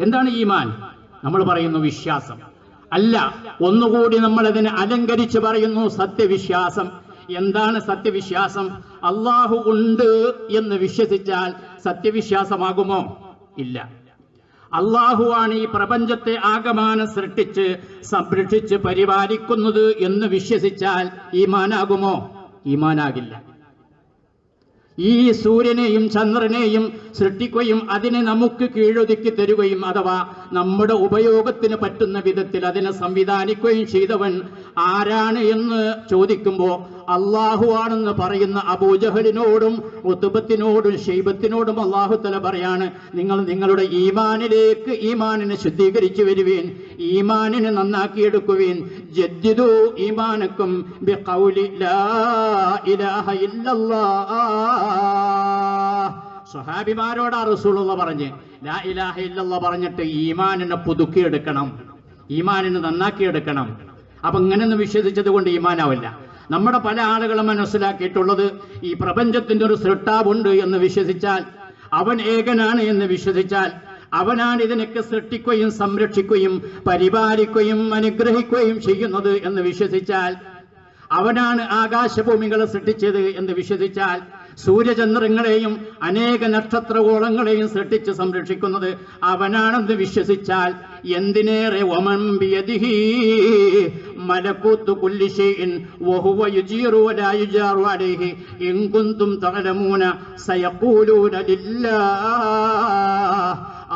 എന്താണ് ഈമാൻ? നമ്മൾ പറയുന്നു വിശ്വാസം. അല്ല ഒന്നുകൂടി നമ്മൾ അതിനെ അലങ്കരിച്ച് പറയുന്നു സത്യവിശ്വാസം. എന്താണ് സത്യവിശ്വാസം? അള്ളാഹു ഉണ്ട് എന്ന് വിശ്വസിച്ചാൽ സത്യവിശ്വാസമാകുമോ? ഇല്ല. അള്ളാഹുവാണ് ഈ പ്രപഞ്ചത്തെ ആകമാനം സൃഷ്ടിച്ച് സംരക്ഷിച്ച് പരിപാലിക്കുന്നത് എന്ന് വിശ്വസിച്ചാൽ ഈമാനാകുമോ? ഈമാനാകില്ല. ഈ സൂര്യനെയും ചന്ദ്രനെയും സൃഷ്ടിക്കുകയും അതിനെ നമുക്ക് കീഴൊതുക്കി തരുകയും അഥവാ നമ്മുടെ ഉപയോഗത്തിന് പറ്റുന്ന വിധത്തിൽ അതിനെ സംവിധാനിക്കുകയും ചെയ്തവൻ ആരാണ് എന്ന് ചോദിക്കുമ്പോൾ അള്ളാഹു ആണെന്ന് പറയുന്ന അബൂജഹലിനോടും ഒത്തുബത്തിനോടും ഷെയ്ബത്തിനോടും അള്ളാഹു തല പറയാണ് നിങ്ങൾ നിങ്ങളുടെ ഈമാനിലേക്ക് ഈമാനിനെ ശുദ്ധീകരിച്ചു വരുവീൻ ഈമാനിനെ നന്നാക്കിയെടുക്കുവീൻ ജദ്ദിദു ഈമാനക്കും ലാ ഇലാഹ ഇല്ലല്ലാഹ് സ്വഹാബിമാരോടാ റസൂലുള്ള പറഞ്ഞ് ലാ ഇലാഹ ഇല്ലല്ല പറഞ്ഞിട്ട് ഈമാനിനെ പുതുക്കിയെടുക്കണം. ഈമാനിനെ നന്നാക്കിയെടുക്കണം. അപ്പൊ ഇങ്ങനെയൊന്നും വിശ്വസിച്ചത് കൊണ്ട് ഈമാനാവില്ല. നമ്മുടെ പല ആളുകളും മനസ്സിലാക്കിയിട്ടുള്ളത് ഈ പ്രപഞ്ചത്തിന്റെ ഒരു സൃഷ്ടാവുണ്ട് എന്ന് വിശ്വസിച്ചാൽ അവൻ ഏകനാണ് എന്ന് വിശ്വസിച്ചാൽ അവനാണ് ഇതിനൊക്കെ സൃഷ്ടിക്കുകയും സംരക്ഷിക്കുകയും പരിപാലിക്കുകയും അനുഗ്രഹിക്കുകയും ചെയ്യുന്നത് എന്ന് വിശ്വസിച്ചാൽ അവനാണ് ആകാശഭൂമികളെ സൃഷ്ടിച്ചത് എന്ന് വിശ്വസിച്ചാൽ സൂര്യചന്ദ്രങ്ങളെയും അനേക നക്ഷത്രഗോളങ്ങളെയും സൃഷ്ടിച്ച് സംരക്ഷിക്കുന്നത് അവനാണെന്ന് വിശ്വസിച്ചാൽ എന്തിനേറെ ഒമൻ ബിയദിഹി മലക്കൂത്തു വഹുവ യുജീറു അലൈഹി. ഇൻ കുന്തും തഅലമൂന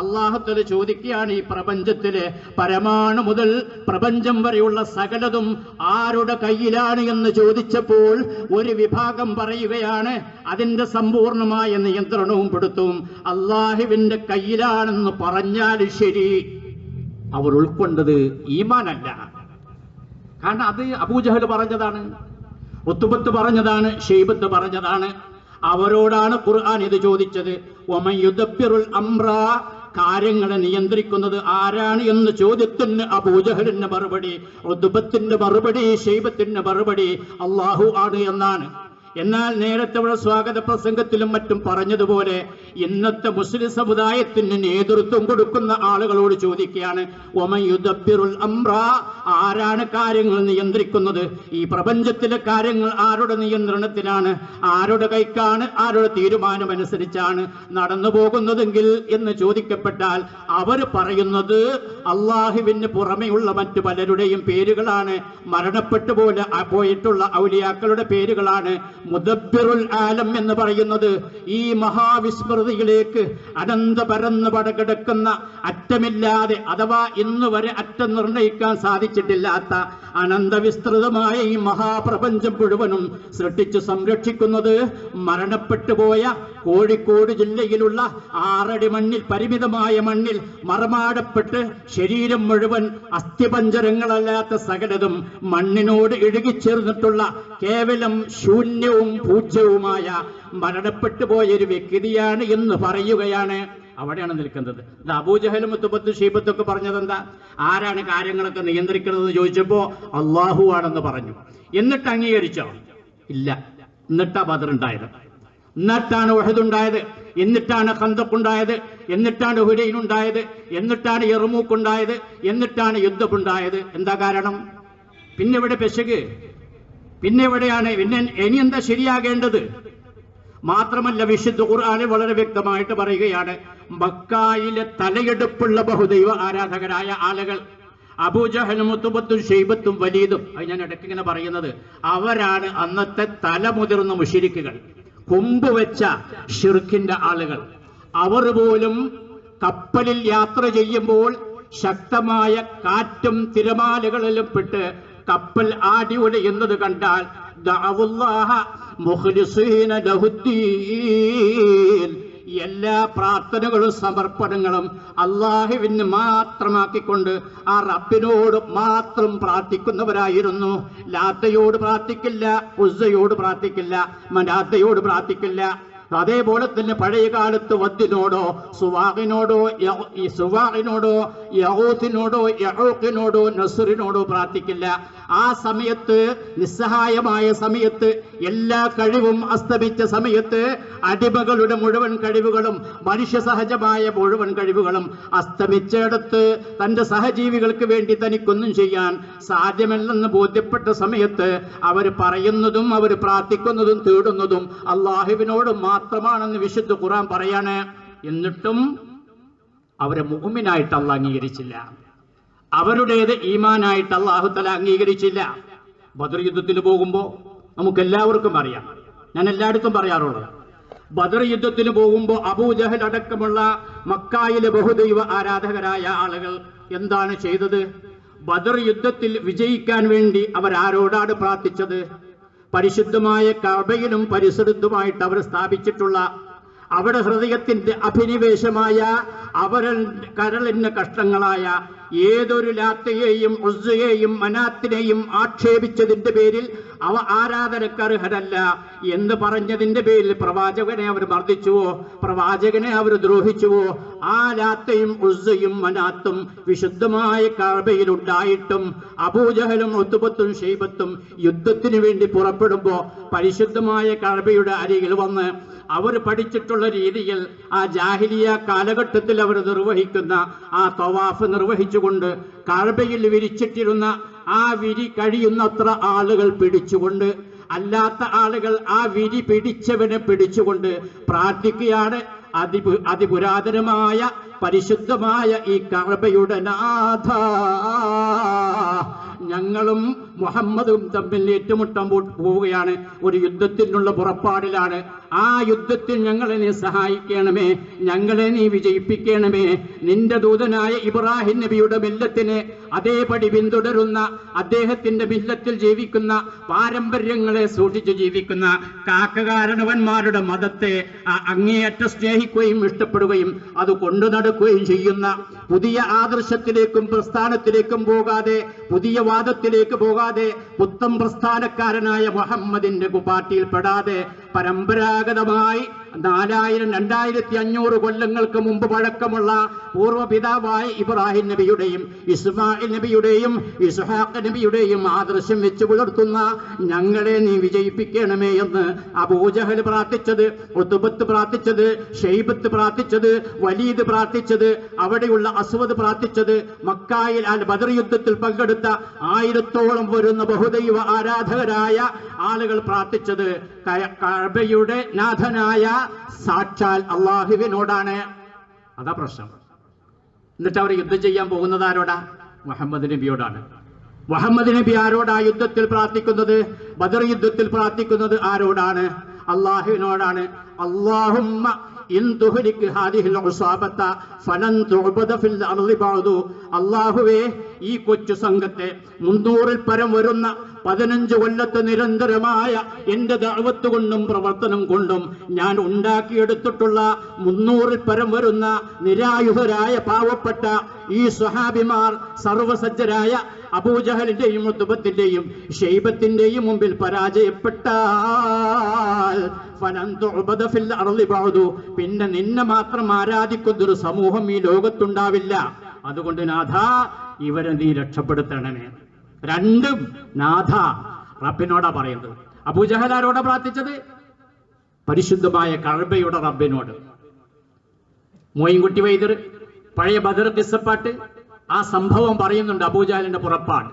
അള്ളാഹുത്തല ചോദിക്കുകയാണ് ഈ പ്രപഞ്ചത്തിലെ പരമാണു മുതൽ പ്രപഞ്ചം വരെയുള്ള സകലതും ആരുടെ കയ്യിലാണ് എന്ന് ചോദിച്ചപ്പോൾ ഒരു വിഭാഗം പറയുകയാണ് അതിന്റെ സമ്പൂർണമായ നിയന്ത്രണവും പെടുത്തും. അള്ളാഹുവിന്റെ കയ്യിലാണെന്ന് പറഞ്ഞാൽ ശരി. അവർ ഉൾക്കൊണ്ടത് ഈമാനല്ല. കാരണം അത് അബൂജഹൽ പറഞ്ഞതാണ് ഒത്തുബത്ത് പറഞ്ഞതാണ് ഷെയ്ബത്ത് പറഞ്ഞതാണ്. അവരോടാണ് ഖുർആൻ ഇത് ചോദിച്ചത്. ഒമൻ യുദബ്ബിറുൽ അംറ കാര്യങ്ങളെ നിയന്ത്രിക്കുന്നത് ആരാണ് എന്ന് ചോദ്യത്തിന് അബൂജഹലിന്റെ മറുപടി ഉദ്ബത്തിന്റെ മറുപടി ഷെയ്ബത്തിന്റെ മറുപടി അള്ളാഹു ആണ് എന്നാണ്. എന്നാൽ നേരത്തെ ഇവിടെ സ്വാഗത പ്രസംഗത്തിലും മറ്റും പറഞ്ഞതുപോലെ ഇന്നത്തെ മുസ്ലിം സമുദായത്തിന് നേതൃത്വം കൊടുക്കുന്ന ആളുകളോട് ചോദിക്കുകയാണ് ഒമയുദബിറുൽ അമ്ര ആരാണ് കാര്യങ്ങൾ നിയന്ത്രിക്കുന്നത്? ഈ പ്രപഞ്ചത്തിലെ കാര്യങ്ങൾ ആരുടെ നിയന്ത്രണത്തിലാണ്? ആരുടെ കൈക്കാണ്? ആരുടെ തീരുമാനമനുസരിച്ചാണ് നടന്നു പോകുന്നതെങ്കിൽ എന്ന് ചോദിക്കപ്പെട്ടാൽ അവർ പറയുന്നത് അള്ളാഹുവിന് പുറമെയുള്ള മറ്റു പലരുടെയും പേരുകളാണ്. മരണപ്പെട്ടു പോലെ പോയിട്ടുള്ള ഔലിയാക്കളുടെ പേരുകളാണ്. മുദബിറുൽ ആലം എന്ന് പറയുന്നത്. ഈ മഹാവിസ്മൃതിയിലേക്ക് അനന്ത പരന്ന് പടകിടക്കുന്ന അറ്റമില്ലാതെ അഥവാ ഇന്ന് വരെ അറ്റം നിർണയിക്കാൻ സാധിച്ചിട്ടില്ലാത്ത അനന്തവിസ്തൃതമായ ഈ മഹാപ്രപഞ്ചം മുഴുവനും സൃഷ്ടിച്ചു സംരക്ഷിക്കുന്നത് മരണപ്പെട്ടു പോയ കോഴിക്കോട് ജില്ലയിലുള്ള ആറടി മണ്ണിൽ പരിമിതമായ മണ്ണിൽ മറമാടപ്പെട്ട് ശരീരം മുഴുവൻ അസ്ഥിപഞ്ചരങ്ങളല്ലാത്ത സകലതും മണ്ണിനോട് ഇഴുകിച്ചേർന്നിട്ടുള്ള കേവലം ശൂന്യവും പൂജ്യവുമായ മരണപ്പെട്ടു പോയൊരു വ്യക്തിയാണ് എന്ന് പറയുകയാണ് അവിടെയാണ് നിൽക്കുന്നത്. ഇത് അബൂജഹലും മുത്തുബത്ത് ഷീബത്തൊക്കെ പറഞ്ഞത് എന്താ ആരാണ് കാര്യങ്ങളൊക്കെ നിയന്ത്രിക്കുന്നത് എന്ന് ചോദിച്ചപ്പോ അള്ളാഹു ആണെന്ന് പറഞ്ഞു. എന്നിട്ട് അംഗീകരിച്ചോ? ഇല്ല. എന്നിട്ടാ ബദർ ഉണ്ടായത് എന്നിട്ടാണ് ഉഹദുണ്ടായത് എന്നിട്ടാണ് ഖന്തഖുണ്ടായത് എന്നിട്ടാണ് ഹുരയിനുണ്ടായത് എന്നിട്ടാണ് എറുമൂക്കുണ്ടായത് എന്നിട്ടാണ് യുദ്ധമുണ്ടായത്. എന്താ കാരണം? പിന്നെ ഇവിടെ പെശക്? പിന്നെ എവിടെയാണ് പിന്നെ ഇനി എന്താ ശരിയാകേണ്ടത്? മാത്രമല്ല വിശുദ്ധ ഖുർആാനിൽ വളരെ വ്യക്തമായിട്ട് പറയുകയാണ് മക്കായിലെ തലയെടുപ്പുള്ള ബഹുദൈവ ആരാധകരായ ആളുകൾ അബൂജഹലും മുത്തുബത്തും ഷെയ്ബത്തും വലീദും അത് ഞാൻ ഇടയ്ക്ക് ഇങ്ങനെ പറയുന്നത് അവരാണ് അന്നത്തെ തലമുതിർന്ന മുഷിരിക്കുകൾ. കൊമ്പ് വെച്ച ഷിർക്കിന്റെ ആളുകൾ. അവർ പോലും കപ്പലിൽ യാത്ര ചെയ്യുമ്പോൾ ശക്തമായ കാറ്റും തിരമാലകളിലും പെട്ട് കപ്പൽ ആടി ഉടയുന്നത് കണ്ടാൽ ദഅവുല്ലാഹ മുഖ്ലിസീന ലഹുദ്ദീൻ. എല്ലാ പ്രാർത്ഥനകളും സമർപ്പണങ്ങളും അള്ളാഹുവിന് മാത്രമാക്കിക്കൊണ്ട് ആ റബ്ബിനോട് മാത്രം പ്രാർത്ഥിക്കുന്നവരായിരുന്നു. ലാത്തയോട് പ്രാർത്ഥിക്കില്ല ഉസയോട് പ്രാർത്ഥിക്കില്ല മനാത്തയോട് പ്രാർത്ഥിക്കില്ല. അതേപോലെ തന്നെ പഴയ കാലത്ത് വദ്ദിനോടോ സുവാഹിനോടോ സുവാഹിനോടോ യഹൂത്തിനോടോ യഹൂക്കിനോടോ നസുറിനോടോ പ്രാർത്ഥിക്കില്ല. ആ സമയത്ത് നിസ്സഹായമായ സമയത്ത് എല്ലാ കഴിവും അസ്തമിച്ച സമയത്ത് അടിമകളുടെ മുഴുവൻ കഴിവുകളും മനുഷ്യ സഹജമായ മുഴുവൻ കഴിവുകളും അസ്തമിച്ചെടുത്ത് തന്റെ സഹജീവികൾക്ക് വേണ്ടി തനിക്കൊന്നും ചെയ്യാൻ സാധ്യമല്ലെന്ന് ബോധ്യപ്പെട്ട സമയത്ത് അവർ പറയുന്നതും അവർ പ്രാർത്ഥിക്കുന്നതും തേടുന്നതും അള്ളാഹുവിനോട് മാത്രമാണെന്ന് വിശുദ്ധ ഖുറാൻ പറയാണ്. എന്നിട്ടും അവരെ മുഹമ്മിനായിട്ട് അല്ല അംഗീകരിച്ചില്ല. അവരുടേത് ഈമാനായിട്ട് അള്ളാഹു തല അംഗീകരിച്ചില്ല. ബദർ യുദ്ധത്തിന് പോകുമ്പോൾ നമുക്ക് എല്ലാവർക്കും അറിയാം. ഞാൻ എല്ലായിടത്തും പറയാറുള്ളത്. ബദർ യുദ്ധത്തിന് പോകുമ്പോൾ അബൂജഹൽ അടക്കമുള്ള മക്കായിലെ ബഹുദൈവ ആരാധകരായ ആളുകൾ എന്താണ് ചെയ്തത്? ബദർ യുദ്ധത്തിൽ വിജയിക്കാൻ വേണ്ടി അവർ ആരോടാണ് പ്രാർത്ഥിച്ചത്? പരിശുദ്ധമായ കബയിലും പരിസരത്തുമായിട്ട് അവർ സ്ഥാപിച്ചിട്ടുള്ള അവരുടെ ഹൃദയത്തിന്റെ അഭിനിവേശമായ അവരൻ കരളിന് കഷ്ടങ്ങളായ ഏതൊരു ലാത്തയെയും ഉസ്സയെയും മനാത്തിനെയും ആക്ഷേപിച്ചതിന്റെ പേരിൽ അവ ആരാധനക്കർഹരല്ല എന്ന് പറഞ്ഞതിന്റെ പേരിൽ പ്രവാചകനെ അവർ മർദ്ദിച്ചുവോ പ്രവാചകനെ അവർ ദ്രോഹിച്ചുവോ ആ ലാത്തയും ഉസ്സയും മനാത്തും വിശുദ്ധമായ കഴബയിൽ ഉണ്ടായിട്ടും അബൂജഹലും ഒത്തുപത്തും ഷെയ്ബത്തും യുദ്ധത്തിനു വേണ്ടി പുറപ്പെടുമ്പോ പരിശുദ്ധമായ കഴബയുടെ അരികിൽ വന്ന് അവർ പഠിച്ചിട്ടുള്ള രീതിയിൽ ആ ജാഹിലിയ കാലഘട്ടത്തിൽ അവർ നിർവഹിക്കുന്ന ആ തവാഫ് നിർവഹിച്ചുകൊണ്ട് കഴബയിൽ വിരിച്ചിട്ടിരുന്ന ആ വിരി കഴിയുന്നത്ര ആളുകൾ പിടിച്ചുകൊണ്ട് അല്ലാത്ത ആളുകൾ ആ വിരി പിടിച്ചവനെ പിടിച്ചുകൊണ്ട് പ്രാർത്ഥിക്കുകയാണ്. അതിപു അതിപുരാതനമായ പരിശുദ്ധമായ ഈ കഴബയുടെ നാഥ. ഞങ്ങളും മുഹമ്മദും തമ്മിൽ ഏറ്റുമുട്ടാൻ പോവുകയാണ്. ഒരു യുദ്ധത്തിനുള്ള പുറപ്പാടിലാണ്. ആ യുദ്ധത്തിൽ ഞങ്ങളെ നീ സഹായിക്കണമേ. ഞങ്ങളെ നീ വിജയിപ്പിക്കണമേ. നിന്റെ ദൂതനായ ഇബ്രാഹിം നബിയുടെ മില്ലത്തിനെ അതേപടി പിന്തുടരുന്ന അദ്ദേഹത്തിന്റെ മില്ലത്തിൽ ജീവിക്കുന്ന പാരമ്പര്യങ്ങളെ സൂക്ഷിച്ച് ജീവിക്കുന്ന കാക്കകാരണവന്മാരുടെ മതത്തെ അങ്ങേയറ്റം സ്നേഹിക്കുകയും ഇഷ്ടപ്പെടുകയും അത് കൊണ്ടു നടക്കുകയും ചെയ്യുന്ന പുതിയ ആദർശത്തിലേക്കും പ്രസ്ഥാനത്തിലേക്കും പോകാതെ പുതിയ വാദത്തിലേക്ക് പോകാതെ പുത്തം പ്രസ്ഥാനക്കാരനായ മുഹമ്മദിന്റെ കുപ്പാട്ടിയിൽ പെടാതെ പരമ്പരാഗതമായി നാലായിരം രണ്ടായിരത്തി അഞ്ഞൂറ് കൊല്ലങ്ങൾക്ക് മുമ്പ് പഴക്കമുള്ള പൂർവപിതാവായ ഇബ്രാഹിം നബിയുടെയും ഇസ്മായിൽ നബിയുടെയും ഇസ്ഹാഖ് നബിയുടെയും ആദർശം വെച്ച് പുലർത്തുന്ന ഞങ്ങളെ നീ വിജയിപ്പിക്കണമേ എന്ന് അബൂജഹൽ പ്രാർത്ഥിച്ചത് ഒത്തുബത്ത് പ്രാർത്ഥിച്ചത് ഷെയ്ബത്ത് പ്രാർത്ഥിച്ചത് വലീദ് പ്രാർത്ഥിച്ചത് അവിടെയുള്ള അസ്വദ് പ്രാർത്ഥിച്ചത് മക്കായിൽ അൽ ബദർ യുദ്ധത്തിൽ പങ്കെടുത്ത ആയിരത്തോളം വരുന്ന ബഹുദൈവ ആരാധകരായ ആളുകൾ പ്രാർത്ഥിച്ചത് ക- കഅബയുടെ നാഥനായ സാക്ഷാൽ അള്ളാഹുവിനോടാണ്. അതാ പ്രശ്നം. എന്നിട്ട് അവർ യുദ്ധം ചെയ്യാൻ പോകുന്നത് ആരോടാ? മുഹമ്മദ് നബിയോടാണ്. മുഹമ്മദ് നബി ആരോടാ യുദ്ധത്തിൽ പ്രാർത്ഥിക്കുന്നത്? ബദർ യുദ്ധത്തിൽ പ്രാർത്ഥിക്കുന്നത് ആരോടാണ്? അള്ളാഹുവിനോടാണ്. അള്ളാഹുമ്മ അള്ളാഹുവേ ഈ കൊച്ചു സംഘത്തെ മുന്നൂറിൽ പരം വരുന്ന പതിനഞ്ച് കൊല്ലത്തെ നിരന്തരമായ എന്റെ ദാവത്ത് കൊണ്ടും പ്രവർത്തനം കൊണ്ടും ഞാൻ ഉണ്ടാക്കിയെടുത്തിട്ടുള്ള മുന്നൂറിൽ പരം വരുന്ന നിരായുധരായ പാവപ്പെട്ട ഈ സ്വഹാബിമാർ സർവസജ്ജരായ അബൂജഹലിന്റെയും ഉത്തുബത്തിന്റെയും ഷെയ്ബത്തിന്റെയും മുമ്പിൽ പരാജയപ്പെട്ടാൽ പിന്നെ നിന്നെ മാത്രം ആരാധിക്കുന്നൊരു സമൂഹം ഈ ലോകത്തുണ്ടാവില്ല. അതുകൊണ്ട് നാഥ ഇവരെ നീ രക്ഷപ്പെടുത്തണമേ. രണ്ടും നാഥ റബ്ബിനോടാ പറയുന്നത്. അബൂജഹൽ പ്രാർത്ഥിച്ചത്? പരിശുദ്ധമായ കഴബയുടെ റബ്ബിനോട്. മോയിൻകുട്ടി വൈദ്യർ പഴയ ബദർ കിസ്സപ്പാട്ട് ആ സംഭവം പറയുന്നുണ്ട് അബൂജാലിന്റെ പുറപ്പാട്.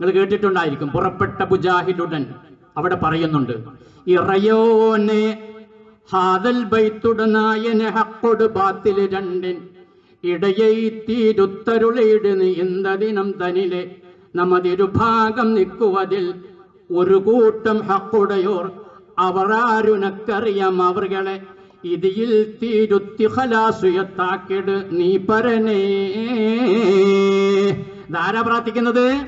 നിങ്ങൾ കേട്ടിട്ടുണ്ടായിരിക്കും പുറപ്പെട്ട ബുജാഹിലുടൻ അവിടെ പറയുന്നുണ്ട് ഇറയോനെ ഹാദൽ ബൈത്തുടനായനെ ഹക്കൊട് ബാത്തിൽ രണ്ടിൻ ഇടയൈത്തീരുത്തരുളിയിടുന്ന് എന്തതിനം തനിലെ നമ്മതിരുഭാഗം നിൽക്കുവതിൽ ഒരു കൂട്ടം ഹക്കുടയോർ അവരാരുനക്കറിയാം അവർകളെ ഇതിൽ തീരുത്തി ഹലാസുയത്താക്കിട് നീ പരനേ. ഇതാരാ പ്രാർത്ഥിക്കുന്നത്?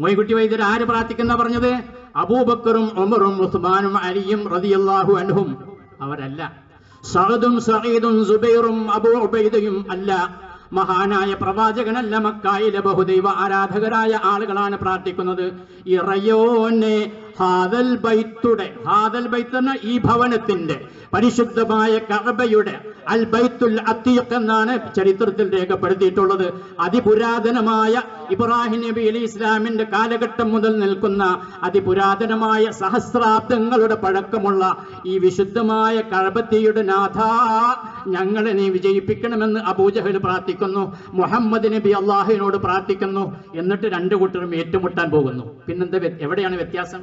മൊയ്കുട്ടി വൈദ്യർ ആര് പ്രാർത്ഥിക്കുന്ന പറഞ്ഞത്? അബൂബക്കറും ഉമറും ഉസ്മാനും അലിയും റതിയല്ലാഹു അൻഹും. അവരല്ല. സഹദും സഹീദും സുബൈറും അബൂ അല്ല. മഹാനായ പ്രവാചകനല്ല മക്കായിലെ ബഹുദൈവ ആരാധകരായ ആളുകളാണ് പ്രാർത്ഥിക്കുന്നത്. ഇറയോനെ ഹാദൽ ബൈത്തുടെ ഹാദൽ ബൈത്ത് എന്ന ഈ ഭവനത്തിന്റെ പരിശുദ്ധമായ കഅബയുടെ അൽ ബൈത്തുൽ അത്തീഖ് എന്നാണ് ചരിത്രത്തിൽ രേഖപ്പെടുത്തിയിട്ടുള്ളത്. അതിപുരാതനമായ ഇബ്രാഹിം നബി അലി ഇസ്ലാമിന്റെ കാലഘട്ടം മുതൽ നിൽക്കുന്ന അതിപുരാതനമായ സഹസ്രാബ്ദങ്ങളുടെ പഴക്കമുള്ള ഈ വിശുദ്ധമായ കഴബത്തിയുടെ നാഥ ഞങ്ങളെ നീ വിജയിപ്പിക്കണമെന്ന് അബൂജഹൽ പ്രാർത്ഥിക്കുന്നു മുഹമ്മദ് നബി അള്ളാഹുവിനോട് പ്രാർത്ഥിക്കുന്നു എന്നിട്ട് രണ്ടു കൂട്ടരും ഏറ്റുമുട്ടാൻ പോകുന്നു. പിന്നെന്താ എവിടെയാണ് വ്യത്യാസം?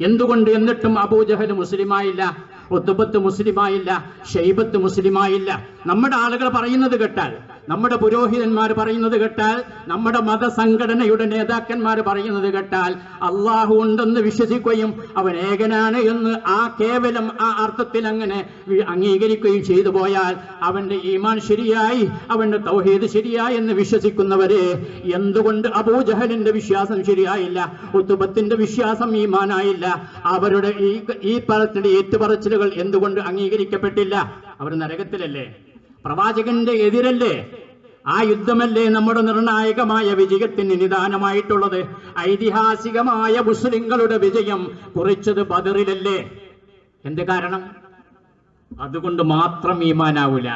എന്തുകൊണ്ട് എന്നിട്ടും അബൂജഹൽ മുസ്ലിമായില്ല ഒത്തുബത്ത് മുസ്ലിമായില്ല ഷെയ്ബത്ത് മുസ്ലിമായില്ല? നമ്മുടെ ആളുകൾ പറയുന്നത് കേട്ടാൽ നമ്മുടെ പുരോഹിതന്മാർ പറയുന്നത് കേട്ടാൽ നമ്മുടെ മതസംഘടനയുടെ നേതാക്കന്മാർ പറയുന്നത് കേട്ടാൽ അള്ളാഹു ഉണ്ടെന്ന് വിശ്വസിക്കുകയും അവൻ ഏകനാണ് എന്ന് ആ കേവലം ആ അർത്ഥത്തിൽ അങ്ങനെ അംഗീകരിക്കുകയും ചെയ്തു പോയാൽ അവന്റെ ഈമാൻ ശരിയായി അവന്റെ തൗഹീദ് ശരിയായി എന്ന് വിശ്വസിക്കുന്നവരെ എന്തുകൊണ്ട് അബൂജഹലിന്റെ വിശ്വാസം ശരിയായില്ല ഉത്തുബത്തിന്റെ വിശ്വാസം ഈമാനായില്ല അവരുടെ ഈ ഈ പറച്ചിൽ ഏറ്റുപറച്ചിലുകൾ എന്തുകൊണ്ട് അംഗീകരിക്കപ്പെട്ടില്ല? അവർ നരകത്തിലല്ലേ? പ്രവാചകന്റെ എതിരല്ലേ? ആ യുദ്ധമല്ലേ നമ്മുടെ നിർണായകമായ വിജയത്തിന് നിദാനമായിട്ടുള്ളത്? ഐതിഹാസികമായ മുസ്ലിങ്ങളുടെ വിജയം കുറിച്ചത് ബദറിലല്ലേ? എന്ത് കാരണം? അതുകൊണ്ട് മാത്രം ഈമാനാവൂല.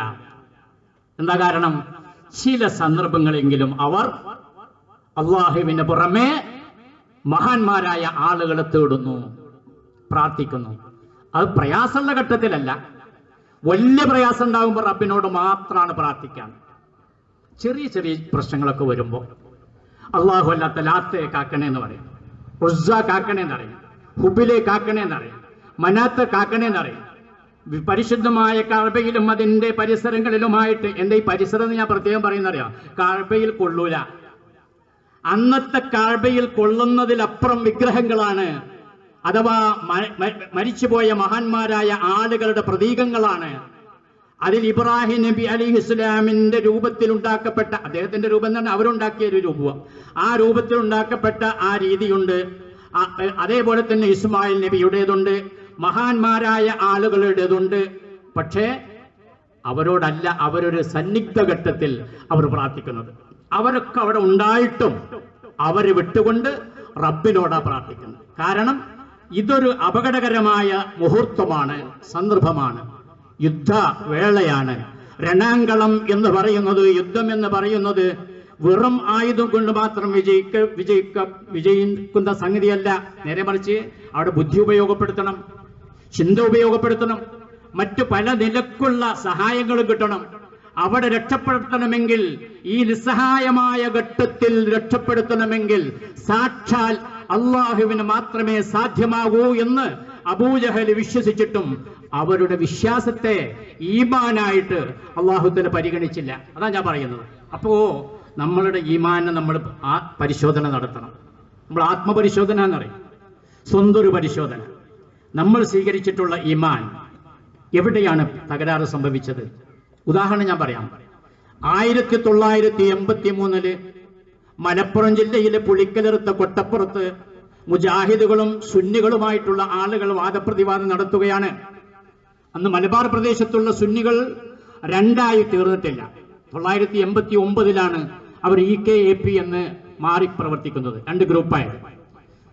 എന്താ കാരണം? ചില സന്ദർഭങ്ങളെങ്കിലും അവർ അള്ളാഹുവിന് പുറമെ മഹാന്മാരായ ആളുകളെ തേടുന്നു പ്രാർത്ഥിക്കുന്നു. അത് പ്രയാസമുള്ള ഘട്ടത്തിലല്ല. വലിയ പ്രയാസം ഉണ്ടാകുമ്പോൾ റബ്ബിനോട് മാത്രമാണ് പ്രാർത്ഥിക്കാൻ. ചെറിയ ചെറിയ പ്രശ്നങ്ങളൊക്കെ വരുമ്പോൾ അള്ളാഹു അല്ലാത്ത ലാത്തെ കാക്കണേ എന്ന് പറയും. ഉസ്സ കാക്കണേ എന്ന് പറയും. ഹുബിലെ കാക്കണേ എന്ന് പറയും. മനാത്ത് കാക്കണേ എന്ന് പറയും. വി- പരിശുദ്ധമായ കാഴ്ബയിലും അതിന്റെ പരിസരങ്ങളിലുമായിട്ട് എന്റെ ഈ പരിസരം ഞാൻ പ്രത്യേകം പറയുന്നറിയാം? കാഴ്ബയിൽ കൊള്ളൂല. അന്നത്തെ കാഴ്ബയിൽ കൊള്ളുന്നതിലപ്പുറം വിഗ്രഹങ്ങളാണ് അഥവാ മരിച്ചുപോയ മഹാന്മാരായ ആളുകളുടെ പ്രതീകങ്ങളാണ്. അതിൽ ഇബ്രാഹിം നബി അലി ഇസ്ലാമിന്റെ രൂപത്തിൽ ഉണ്ടാക്കപ്പെട്ട അദ്ദേഹത്തിന്റെ രൂപം തന്നെ അവരുണ്ടാക്കിയ ഒരു രൂപം. ആ രൂപത്തിൽ ഉണ്ടാക്കപ്പെട്ട ആ രീതിയുണ്ട്. അതേപോലെ തന്നെ ഇസ്മായിൽ നബിയുടേതുണ്ട്. മഹാന്മാരായ ആളുകളുടേതുണ്ട്. പക്ഷേ അവരോടല്ല അവരൊരു സന്നിഗ്ധ ഘട്ടത്തിൽ അവർ പ്രാർത്ഥിക്കുന്നത്. അവരൊക്കെ അവിടെ ഉണ്ടായിട്ടും അവരെ വിട്ടുകൊണ്ട് റബ്ബിനോടാ പ്രാർത്ഥിക്കുന്നത്. കാരണം ഇതൊരു അപകടകരമായ മുഹൂർത്തമാണ് സന്ദർഭമാണ്. യുദ്ധ വേളയാണ്. രണാങ്കളം എന്ന് പറയുന്നത് യുദ്ധം എന്ന് പറയുന്നത് വെറും ആയുധം കൊണ്ട് മാത്രം വിജയിക്ക വിജയിക്ക വിജയിക്കുന്ന സംഗതിയല്ല. നേരെ മറിച്ച് അവിടെ ബുദ്ധി ഉപയോഗപ്പെടുത്തണം ചിന്ത ഉപയോഗപ്പെടുത്തണം മറ്റു പല നിലക്കുള്ള സഹായങ്ങളും കിട്ടണം. അവിടെ രക്ഷപ്പെടുത്തണമെങ്കിൽ ഈ നിസ്സഹായമായ ഘട്ടത്തിൽ രക്ഷപ്പെടുത്തണമെങ്കിൽ സാക്ഷാൽ അള്ളാഹുവിന് മാത്രമേ സാധ്യമാകൂ എന്ന് അബൂജഹൽ വിശ്വസിച്ചിട്ടും അവരുടെ വിശ്വാസത്തെ ഈമാനായിട്ട് അള്ളാഹുത്തിന് പരിഗണിച്ചില്ല. അതാ ഞാൻ പറയുന്നത്. അപ്പോ നമ്മളുടെ ഈമാനെ നമ്മൾ ആ പരിശോധന നടത്തണം. നമ്മൾ ആത്മപരിശോധന എന്നറിയും. സ്വന്തം ഒരു പരിശോധന. നമ്മൾ സ്വീകരിച്ചിട്ടുള്ള ഈമാൻ എവിടെയാണ് തകരാറ് സംഭവിച്ചത്? ഉദാഹരണം ഞാൻ പറയാം. ആയിരത്തി തൊള്ളായിരത്തി എൺപത്തി മൂന്നിൽ മലപ്പുറം ജില്ലയിലെ പുളിക്കലെടുത്ത കൊട്ടപ്പുറത്ത് മുജാഹിദുകളും സുന്നികളുമായിട്ടുള്ള ആളുകൾ വാദപ്രതിവാദം നടത്തുകയാണ്. അന്ന് മലബാർ പ്രദേശത്തുള്ള സുന്നികൾ രണ്ടായി തീർന്നിട്ടില്ല. തൊള്ളായിരത്തി എൺപത്തി ഒമ്പതിലാണ് അവർ ഇ കെ എ പി എന്ന് മാറി പ്രവർത്തിക്കുന്നത് രണ്ട് ഗ്രൂപ്പായത്.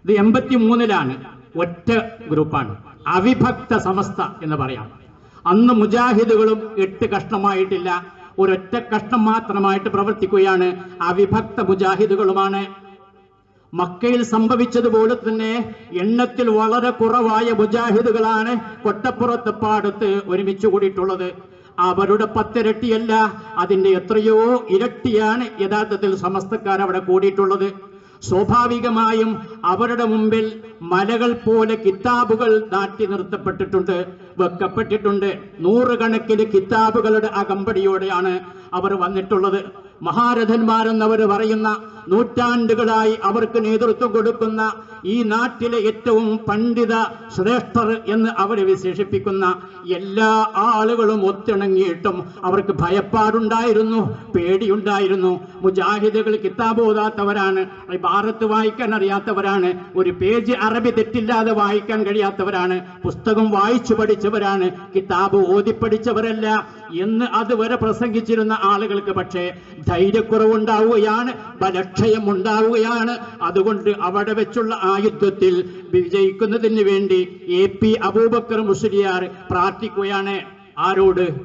ഇത് എൺപത്തി മൂന്നിലാണ് ഒറ്റ ഗ്രൂപ്പാണ്. അവിഭക്ത സമസ്ത എന്ന് പറയാം. അന്ന് മുജാഹിദുകളും എട്ട് കഷ്ണമായിട്ടില്ല. ഒരൊറ്റ കഷ്ണം മാത്രമായിട്ട് പ്രവർത്തിക്കുകയാണ്. അവിഭക്ത മുജാഹിദുകളുമാണ്. മക്കയിൽ സംഭവിച്ചതുപോലെ തന്നെ എണ്ണത്തിൽ വളരെ കുറവായ മുജാഹിദുകളാണ് കൊട്ടപ്പുറത്ത് പാടത്ത് ഒരുമിച്ച് കൂടിയിട്ടുള്ളത്. അവരുടെ പത്തിരട്ടിയല്ല അതിന്റെ എത്രയോ ഇരട്ടിയാണ് യഥാർത്ഥത്തിൽ സമസ്തക്കാർ അവിടെ കൂടിയിട്ടുള്ളത്. സ്വാഭാവികമായും അവരുടെ മുമ്പിൽ മലകൾ പോലെ കിതാബുകൾ നാട്ടി നിർത്തപ്പെട്ടിട്ടുണ്ട് വെക്കപ്പെട്ടിട്ടുണ്ട്. നൂറുകണക്കിന് കിതാബുകളുടെ അകമ്പടിയോടെയാണ് അവർ വന്നിട്ടുള്ളത്. മഹാരഥന്മാരെന്നവർ പറയുന്ന നൂറ്റാണ്ടുകളായി അവർക്ക് നേതൃത്വം കൊടുക്കുന്ന ഈ നാട്ടിലെ ഏറ്റവും പണ്ഡിത ശ്രേഷ്ഠർ എന്ന് അവരെ വിശേഷിപ്പിക്കുന്ന എല്ലാ ആളുകളും ഒത്തിണങ്ങിയിട്ടും അവർക്ക് ഭയപ്പാടുണ്ടായിരുന്നു പേടിയുണ്ടായിരുന്നു. മുജാഹിദുകൾ കിതാബ് ഓതാത്തവരാണ് ഭാരത്ത് വായിക്കാൻ അറിയാത്തവരാണ് ഒരു പേജ് അറബി തെറ്റില്ലാതെ വായിക്കാൻ കഴിയാത്തവരാണ് പുസ്തകം വായിച്ചു പഠിച്ചവരാണ് കിതാബ് ഓതിപ്പഠിച്ചവരല്ല എന്ന് അതുവരെ പ്രസംഗിച്ചിരുന്ന ആളുകൾക്ക് പക്ഷേ ധൈര്യക്കുറവുണ്ടാവുകയാണ് ബലക്ഷയം ഉണ്ടാവുകയാണ് അതുകൊണ്ട് അവിടെ വെച്ചുള്ള ആയുധത്തിൽ വിജയിക്കുന്നതിന് വേണ്ടി എ പി അബൂബക്കർ മുസ്ലിയാർ പ്രാർത്ഥിക്കുകയാണ്. ആരോട്?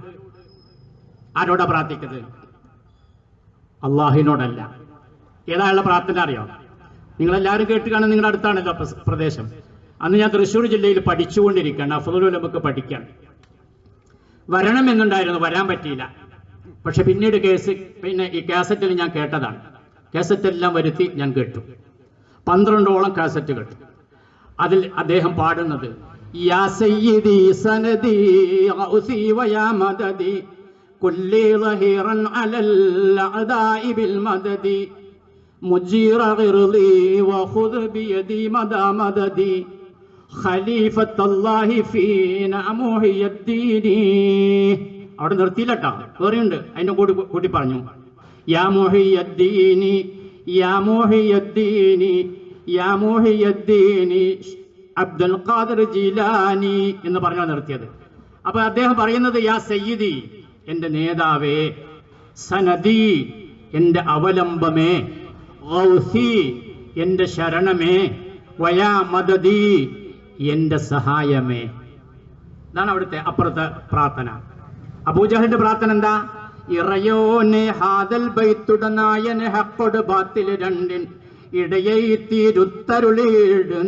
ആരോടാ പ്രാർത്ഥിക്കുന്നത് അള്ളാഹിനോടല്ല. ഏതായുള്ള പ്രാർത്ഥന അറിയോ? നിങ്ങളെല്ലാവരും കേട്ട് കാണാൻ നിങ്ങളുടെ അടുത്താണല്ലോ പ്രദേശം. അന്ന് ഞാൻ തൃശ്ശൂർ ജില്ലയിൽ പഠിച്ചുകൊണ്ടിരിക്കുകയാണ്. അഫുദുൽ പഠിക്കാൻ വരണമെന്നുണ്ടായിരുന്നു. വരാൻ പറ്റിയില്ല. പക്ഷെ പിന്നീട് കേസ് പിന്നെ ഈ കാസറ്റിൽ ഞാൻ കേട്ടതാണ്. കാസറ്റെല്ലാം വരുത്തി ഞാൻ കേട്ടു പന്ത്രണ്ടോളം കാസറ്റ് കേട്ടു അതിൽ അദ്ദേഹം പാടുന്നത് യാ സയ്യിദി സനദി ഔസി വയാ മദദി കുല്ലി ظهيرا على الأعداء بالمدد مجير غرضي وخذ بيدي مدى مددي خليفة الله فينا محي الدين അവിടെ നിർത്തിയില്ലട്ടോ വേറെയുണ്ട് അതിന്റെ കൂടി കൂട്ടി പറഞ്ഞു യാ മുഹിയദ്ദീനി യാ മുഹിയദ്ദീനി യാ മുഹിയദ്ദീനി അബ്ദുൽ ഖാദർ ജീലാനി എന്ന് പറഞ്ഞാൽ നിർത്തിയത്. അപ്പോൾ അദ്ദേഹം പറയുന്നത് യാ സയ്യിദി എന്റെ നേതാവേ സനദി എന്റെ അവലംബമേ ഗൗസി എന്റെ ശരണമേ വയാ മദദി എന്റെ സഹായമേ. ഇതാണ് അവിടുത്തെ അപ്പുറത്തെ പ്രാർത്ഥന. അബൂജഹലിന്റെ പ്രാർത്ഥന എന്താ? ഇറയോനെ ഹാദൽ ബൈത്തുടനായനെ ഹക്കൊട് ബാത്തിൽ രണ്ടിൻ. ഇടയൈത്തീരുത്തരുളീട്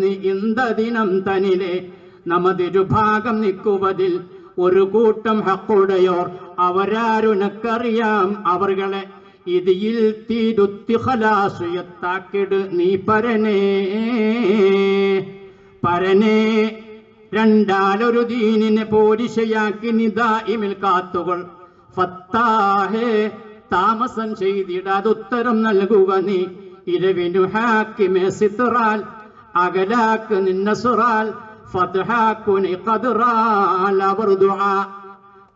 ഇന്ദദിനം തനിലെ നമതിരുഭാഗം നിൽക്കുവതിൽ. ഒരു കൂട്ടം ഹക്കുടയോർ അവരാരുനക്കറിയാം അവർകളെ. ഇതിയിൽ തീരുത്തി ഹലാസുയത്താക്കിട് നീ പരനേ. പരനേ രണ്ടാലൊരു ദീനിനെ പോരിശയാക്കി നിതാ ഇമിൽ കാത്തുകൾ. ഫത്താഹേ താമസം ചെയ്തിടാതുത്തരം നൽകുക നീ. ഇരവിനു ഹാക്കിമേ സിത്തുറാൽ അകലാക്ക് നിന്ന സുറാൽ. ദുആ.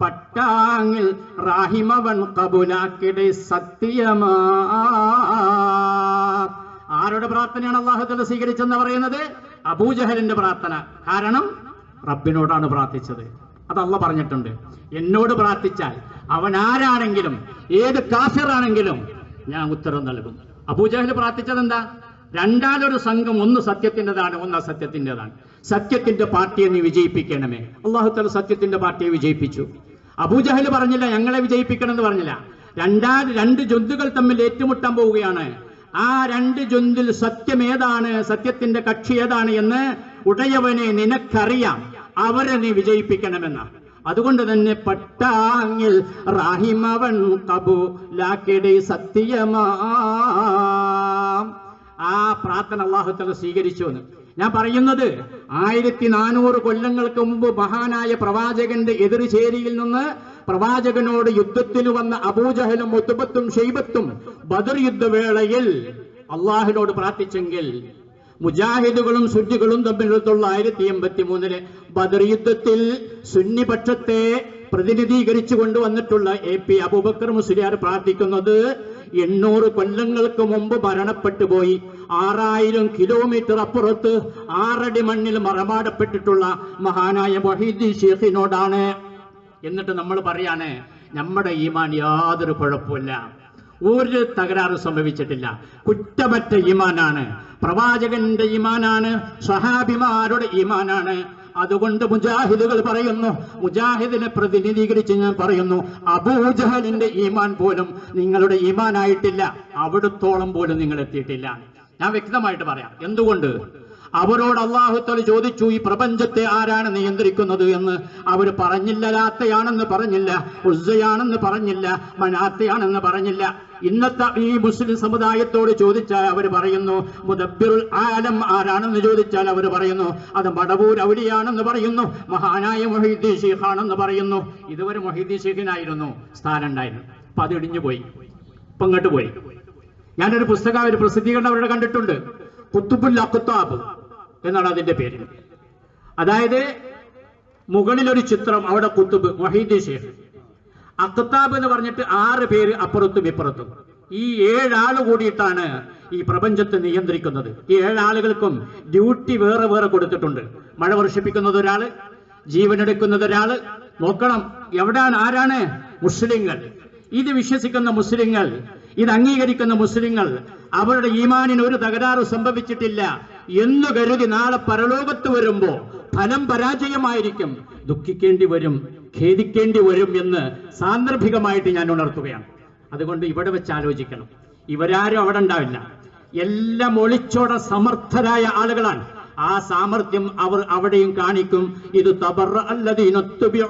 പട്ടാങ്ങിൽ റാഹിമവൻ കബുലാക്കിടെ സത്യമാ. ആരുടെ പ്രാർത്ഥനയാണ് അള്ളാഹുത്തല സ്വീകരിച്ചെന്ന് പറയുന്നത്? അബൂജഹലിന്റെ പ്രാർത്ഥന. കാരണം റബ്ബിനോടാണ് പ്രാർത്ഥിച്ചത്. അത് അള്ള പറഞ്ഞിട്ടുണ്ട്. എന്നോട് പ്രാർത്ഥിച്ചാൽ അവൻ ആരാണെങ്കിലും ഏത് കാഫിറാണെങ്കിലും ഞാൻ ഉത്തരം നൽകും. അബൂജഹൽ പ്രാർത്ഥിച്ചത് എന്താ രണ്ടാലൊരു സംഘം ഒന്ന് സത്യത്തിന്റെതാണ് ഒന്ന് അസത്യത്തിന്റെതാണ്. സത്യത്തിന്റെ പാർട്ടിയെ നീ വിജയിപ്പിക്കണമേ. അള്ളാഹുത്തല സത്യത്തിന്റെ പാർട്ടിയെ വിജയിപ്പിച്ചു. അബൂജഹൽ പറഞ്ഞില്ല ഞങ്ങളെ വിജയിപ്പിക്കണം എന്ന് പറഞ്ഞില്ല. രണ്ടാ രണ്ട് ജന്തുക്കൾ തമ്മിൽ ഏറ്റുമുട്ടാൻ പോവുകയാണ്. ആ രണ്ട് ജന്തിൽ സത്യം ഏതാണ് സത്യത്തിന്റെ കക്ഷി ഏതാണ് എന്ന് ഉടയവനെ നിനക്കറിയാം. അവരെ നീ വിജയിപ്പിക്കണമെന്ന. അതുകൊണ്ട് തന്നെ പട്ടാങ്ങിൽ റാഹിമവൻ കബു ലാക്കിടെ സത്യമാ. ആ പ്രാർത്ഥന അള്ളാഹുത്തല സ്വീകരിച്ചു എന്ന് ഞാൻ പറയുന്നത് ആയിരത്തി നാനൂറ് കൊല്ലങ്ങൾക്ക് മുമ്പ് മഹാനായ പ്രവാചകന്റെ എതിർചേരിയിൽ നിന്ന് പ്രവാചകനോട് യുദ്ധത്തിന് വന്ന അബൂജഹലും മുത്തുബത്തും ഷെയ്ബത്തും ബദർ യുദ്ധവേളയിൽ അള്ളാഹിനോട് പ്രാർത്ഥിച്ചെങ്കിൽ മുജാഹിദുകളും സുജികളും തമ്മിലുള്ള ആയിരത്തി എൺപത്തി മൂന്നിൽ ബദർ യുദ്ധത്തിൽ സുന്നിപക്ഷത്തെ പ്രതിനിധീകരിച്ചു കൊണ്ടുവന്നിട്ടുള്ള എ പി അബൂബക്കർ മുസ്ലിയാർ പ്രാർത്ഥിക്കുന്നത് എണ്ണൂറ് കൊല്ലങ്ങൾക്ക് മുമ്പ് മരണപ്പെട്ടു പോയി. ആറായിരം കിലോമീറ്റർ അപ്പുറത്ത് ആറടി മണ്ണിൽ മറമാടപ്പെട്ടിട്ടുള്ള മഹാനായ മൊഹീദ്ദീൻ ഷേഖിനോടാണ് എന്നിട്ട് നമ്മൾ പറയാണ് നമ്മുടെ ഈമാൻ യാതൊരു കുഴപ്പമില്ല ഒരു തകരാറ് സംഭവിച്ചിട്ടില്ല. കുറ്റമറ്റ ഈമാനാണ്. പ്രവാചകന്റെ ഈമാനാണ്. സഹാബിമാരുടെ ഈമാനാണ്. അതുകൊണ്ട് മുജാഹിദുകൾ പറയുന്നു മുജാഹിദിനെ പ്രതിനിധീകരിച്ച് ഞാൻ പറയുന്നു അബൂജഹലിന്റെ ഈമാൻ പോലും നിങ്ങളുടെ ഈമാനായിട്ടില്ല അവിടുത്തോളം പോലും നിങ്ങൾ എത്തിയിട്ടില്ല. ഞാൻ വ്യക്തമായിട്ട് പറയാം. എന്തുകൊണ്ട്? അവരോട് അള്ളാഹുത്തല ചോദിച്ചു ഈ പ്രപഞ്ചത്തെ ആരാണ് നിയന്ത്രിക്കുന്നത്? എന്ന്. അവർ പറഞ്ഞില്ല ലാത്തയാണെന്ന് പറഞ്ഞില്ല ഉസ്സയാണെന്ന് പറഞ്ഞില്ല മനാത്തയാണെന്ന് പറഞ്ഞില്ല. ഇന്നത്തെ ഈ മുസ്ലിം സമുദായത്തോട് ചോദിച്ചാൽ അവർ പറയുന്നു മുദബിറുൽ ആലം ആരാണെന്ന് ചോദിച്ചാൽ അവർ പറയുന്നു അത് മടവൂർ ഔലിയാണെന്ന് പറയുന്നു മഹാനായ മൊഹീദ്ദീൻ ഷെയ്ഖാണെന്ന് പറയുന്നു. ഇതുവരെ മൊഹീദ്ദീൻ ഷെയ്ഖിനായിരുന്നു സ്ഥാനം ഉണ്ടായിരുന്നു അപ്പൊ അത് ഇടിഞ്ഞു പോയി. ഇപ്പൊ ഇങ്ങോട്ട് പോയി. ഞാനൊരു പുസ്തകം ഒരു പ്രസിദ്ധീകരണം അവരുടെ കണ്ടിട്ടുണ്ട്. കുത്തുബുൽ അക്കുത്താബ് എന്നാണ് അതിന്റെ പേര്. അതായത് മുകളിലൊരു ചിത്രം അവിടെ കുത്തുബ് മൊഹീദ്ദീൻ ഷേഖ് അക്കുത്താബ് എന്ന് പറഞ്ഞിട്ട് ആറ് പേര് അപ്പുറത്തും ഇപ്പുറത്തും. ഈ ഏഴാൾ കൂടിയിട്ടാണ് ഈ പ്രപഞ്ചത്തെ നിയന്ത്രിക്കുന്നത്. ഈ ഏഴാളുകൾക്കും ഡ്യൂട്ടി വേറെ വേറെ കൊടുത്തിട്ടുണ്ട്. മഴ വർഷിപ്പിക്കുന്നത് ഒരാൾ ജീവനെടുക്കുന്നത് ഒരാൾ. നോക്കണം എവിടാണ് ആരാണ്? മുസ്ലിങ്ങൾ. ഇത് വിശ്വസിക്കുന്ന മുസ്ലിങ്ങൾ ഇത് അംഗീകരിക്കുന്ന മുസ്ലിങ്ങൾ അവരുടെ ഈമാനിന് ഒരു തകരാറ് സംഭവിച്ചിട്ടില്ല എന്ന് കരുതി നാളെ പരലോകത്ത് വരുമ്പോ ഫലം പരാജയമായിരിക്കും. ദുഃഖിക്കേണ്ടി വരും ഖേദിക്കേണ്ടി വരും എന്ന് സാന്ദർഭികമായിട്ട് ഞാൻ ഉണർത്തുകയാണ്. അതുകൊണ്ട് ഇവിടെ വെച്ച് ആലോചിക്കണം. ഇവരാരും അവിടെ ഉണ്ടാവില്ല. എല്ലാം ഒളിച്ചോട സമർത്ഥരായ ആളുകളാണ്. ആ സാമർഥ്യം അവർ അവിടെയും കാണിക്കും. ഇത് തബർ തബറ അല്ലതീനത്തുബിഊ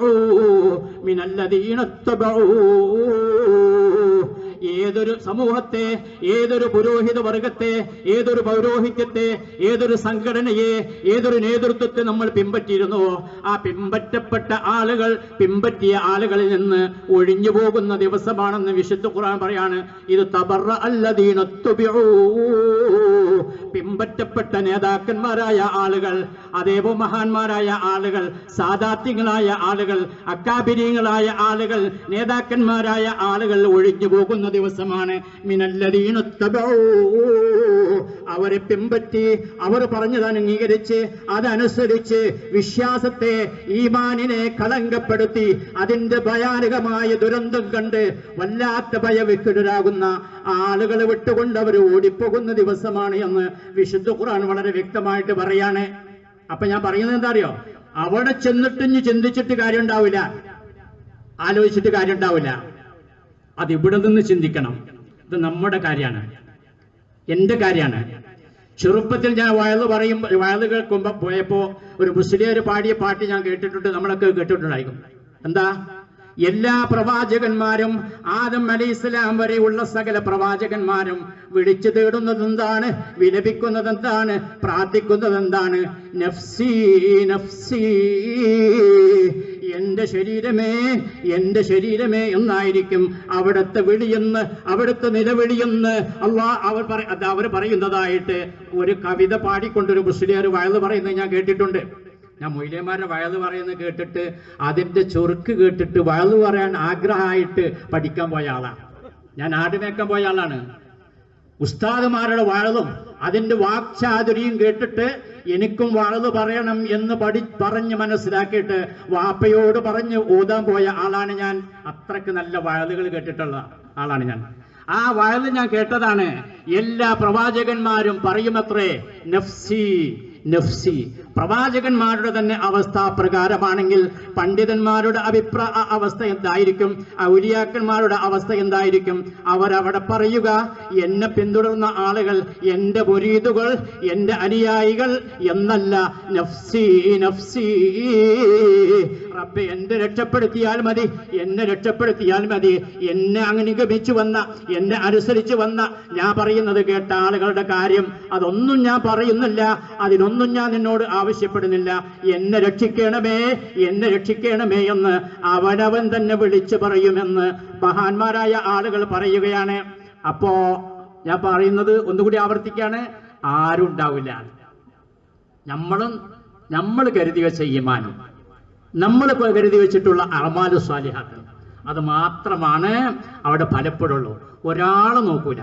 ഏതൊരു സമൂഹത്തെ ഏതൊരു പുരോഹിത വർഗത്തെ ഏതൊരു പൗരോഹിത്യത്തെ ഏതൊരു സംഘടനയെ ഏതൊരു നേതൃത്വത്തെ നമ്മൾ പിൻപറ്റിയിരുന്നുവോ ആ പിൻപറ്റപ്പെട്ട ആളുകൾ പിൻപറ്റിയ ആളുകളിൽ നിന്ന് ഒഴിഞ്ഞു പോകുന്ന ദിവസമാണെന്ന് വിശുദ്ധ ഖുർആൻ പറയാണ് ഇത് തബറ അല്ലദീനത്തുബിഊ പിൻപറ്റപ്പെട്ട നേതാക്കന്മാരായ ആളുകൾ അതേപോ മഹാന്മാരായ ആളുകൾ സാദാത്യങ്ങളായ ആളുകൾ അക്കാബിര്യങ്ങളായ ആളുകൾ നേതാക്കന്മാരായ ആളുകൾ ഒഴിഞ്ഞു പോകുന്ന ദിവസമാണ് മിനല്ലദീനത്തബഊ അവരെ പിൻപറ്റി അവർ പറഞ്ഞത് അംഗീകരിച്ച് അതനുസരിച്ച് വിശ്വാസത്തെ ഈമാനിനെ കളങ്കപ്പെടുത്തി അതിന്റെ ഭയാനകമായ ദുരന്തം കണ്ട് വല്ലാത്ത ഭയവിക്കുടരാകുന്ന ആളുകളെ വിട്ടുകൊണ്ട് അവർ ഓടിപ്പോകുന്ന ദിവസമാണ് എന്ന് വിശുദ്ധ ഖുർആൻ വളരെ വ്യക്തമായിട്ട് പറയാണ്. അപ്പൊ ഞാൻ പറയുന്നത് എന്താ അറിയോ അവിടെ ചെന്നിട്ട് ചിന്തിച്ചിട്ട് കാര്യം ഉണ്ടാവില്ല ആലോചിച്ചിട്ട് കാര്യം ഉണ്ടാവില്ല അത് ഇവിടെ നിന്ന് ചിന്തിക്കണം. ഇത് നമ്മുടെ കാര്യമാണ്. എന്റെ കാര്യമാണ്. ചെറുപ്പത്തിൽ ഞാൻ വയൽ പറയും വയൽ കേൾക്കുമ്പോ പോയപ്പോ ഒരു മുസ്ലിം പാടിയ പാട്ട് ഞാൻ കേട്ടിട്ടുണ്ട് നമ്മളൊക്കെ കേട്ടിട്ടുണ്ടായിരിക്കും. എന്താ? എല്ലാ പ്രവാചകന്മാരും ആദം അലി ഇസ്ലാം വരെയുള്ള സകല പ്രവാചകന്മാരും വിളിച്ചു തേടുന്നത് എന്താണ്? വിലപിക്കുന്നത് എന്താണ്? പ്രാർത്ഥിക്കുന്നത് എന്താണ്? നഫ്സി നഫ്സി. എന്റെ ശരീരമേ എന്റെ ശരീരമേ എന്നായിരിക്കും അവിടുത്തെ വിളിയെന്ന് അവിടുത്തെ നിലവിളിയെന്ന് അള്ളാ അവർ അവർ പറയുന്നതായിട്ട് ഒരു കവിത പാടിക്കൊണ്ടൊരു മുസ്ലിം വയൽ പറയുന്നത് ഞാൻ കേട്ടിട്ടുണ്ട്. ഞാൻ മൊയ്ലേമാരുടെ വയത് പറയുന്നത് കേട്ടിട്ട് അതിന്റെ ചൊറുക്ക് കേട്ടിട്ട് വയത് പറയാൻ ആഗ്രഹമായിട്ട് പഠിക്കാൻ പോയ ആളാണ്. ഞാൻ ആടുമേക്കാൻ പോയ ആളാണ്. ഉസ്താദുമാരുടെ വഴതും അതിന്റെ വാക്ചാതുരിയും കേട്ടിട്ട് എനിക്കും വഴത് പറയണം എന്ന് പഠി പറഞ്ഞ് മനസ്സിലാക്കിയിട്ട് വാപ്പയോട് പറഞ്ഞ് ഓതാൻ പോയ ആളാണ് ഞാൻ. അത്രയ്ക്ക് നല്ല വയലുകൾ കേട്ടിട്ടുള്ള ആളാണ് ഞാൻ. ആ വയൽ ഞാൻ കേട്ടതാണ്. എല്ലാ പ്രവാചകന്മാരും പറയുമത്രേ നഫ്സി നഫ്സി. പ്രവാചകന്മാരുടെ തന്നെ അവസ്ഥ പ്രകാരമാണെങ്കിൽ പണ്ഡിതന്മാരുടെ അഭിപ്രായ അവസ്ഥ എന്തായിരിക്കും? ഔലിയാക്കന്മാരുടെ അവസ്ഥ എന്തായിരിക്കും? അവരവിടെ പറയുക എന്നെ പിന്തുടർന്ന ആളുകൾ എന്റെ മുരീതുകൾ എന്റെ അനുയായികൾ എന്നല്ല. നഫ്സി നഫ്സി. റബ്ബെ എന്നെ രക്ഷപ്പെടുത്തിയാൽ മതി. എന്നെ രക്ഷപ്പെടുത്തിയാൽ മതി. എന്നെ അനുഗമിച്ചു വന്ന എന്നെ അനുസരിച്ച് വന്ന. ഞാൻ പറയുന്നത് കേട്ട ആളുകളുടെ കാര്യം അതൊന്നും ഞാൻ പറയുന്നില്ല. അതിനൊന്നും ഞാൻ നിന്നോട് ആവശ്യപ്പെടുന്നില്ല. എന്നെ രക്ഷിക്കണമേ എന്നെ രക്ഷിക്കണമേ എന്ന് അവനവൻ തന്നെ വിളിച്ചു പറയുമെന്ന് മഹാന്മാരായ ആളുകൾ പറയുകയാണ്. അപ്പോ ഞാൻ പറയുന്നത് ഒന്നുകൂടി ആവർത്തിക്കാണ്. ആരും ഉണ്ടാവില്ല നമ്മളും നമ്മൾ കരുതി വെച്ച ഈമാനും. നമ്മൾ കരുതി വെച്ചിട്ടുള്ള അമാലു സ്വാലിഹാക്കൾ അത് മാത്രമാണ് അവിടെ ഫലപ്പെടുള്ളൂ. ഒരാൾ നോക്കൂല.